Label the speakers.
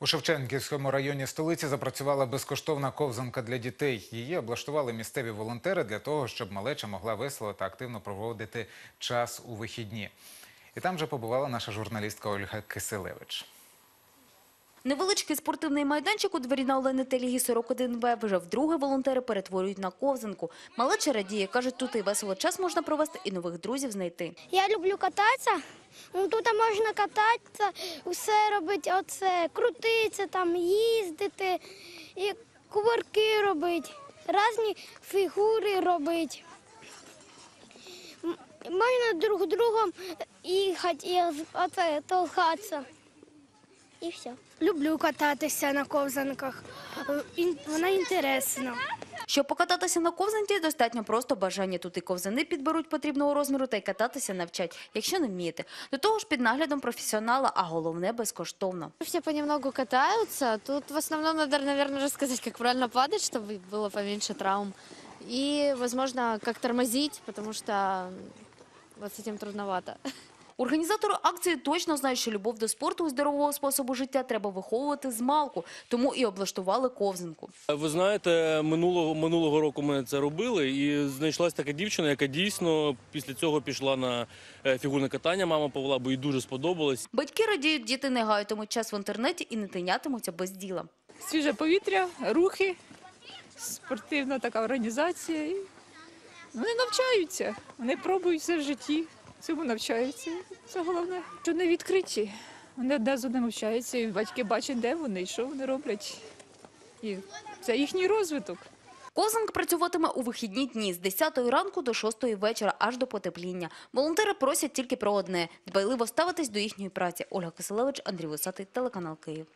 Speaker 1: У Шевченківському районі столиці запрацювала безкоштовна ковзанка для дітей. Її облаштували місцеві волонтери для того, щоб малеча могла весело та активно проводити час у вихідні. І там же побувала наша журналістка Ольга Киселевич.
Speaker 2: Невеличкий спортивний майданчик у дворі на Олени Телігі 41В вже вдруге волонтери перетворюють на ковзанку. Малеча радіє, кажуть, тут і весело час можна провести, і нових друзів знайти.
Speaker 3: Я люблю кататися. Ну, тут можна кататися, все робити, оце, крутитися, там, їздити, і кувырки робити, різні фігури робити. Можна друг другом їхати і оце, толкатися І все.
Speaker 4: Люблю кататися на ковзанках. Е, ін- Вона інтересна.
Speaker 2: Щоб покататися на ковзанці, достатньо просто бажання. Тут і ковзани підберуть потрібного розміру та й кататися навчать, якщо не вмієте. До того ж під наглядом професіонала, а головне безкоштовно.
Speaker 5: Все понемногу катаются. Тут в основном надо, наверное, рассказать, как правильно падать, чтобы было поменьше травм. И, возможно, как тормозить, потому что м, вот с этим трудновато.
Speaker 2: Організатори акції точно знають, що любов до спорту і здорового способу життя треба виховувати з малку, тому і облаштували ковзанку.
Speaker 6: Ви знаєте, минулого минулого року ми це робили, і знайшлась така дівчина, яка дійсно після цього пішла на е, фігурне катання. Мама повела, бо їй дуже сподобалось.
Speaker 2: Батьки радіють, діти не гайтимуть час в інтернеті і не тинятимуться без діла.
Speaker 7: свіже повітря, рухи, спортивна така організація. Вони навчаються, вони пробують все в житті, цьому навчаються. Це головне, що не відкриті. Вони одне з одним навчаються, і батьки бачать, де вони і що вони роблять. І це їхній розвиток.
Speaker 2: Ковзанка працюватиме у вихідні дні з 10 ранку до 6 вечора, аж до потепління. Волонтери просять тільки про одне – дбайливо ставитись до їхньої праці. Ольга Киселевич, Андрій Висатий, телеканал Київ.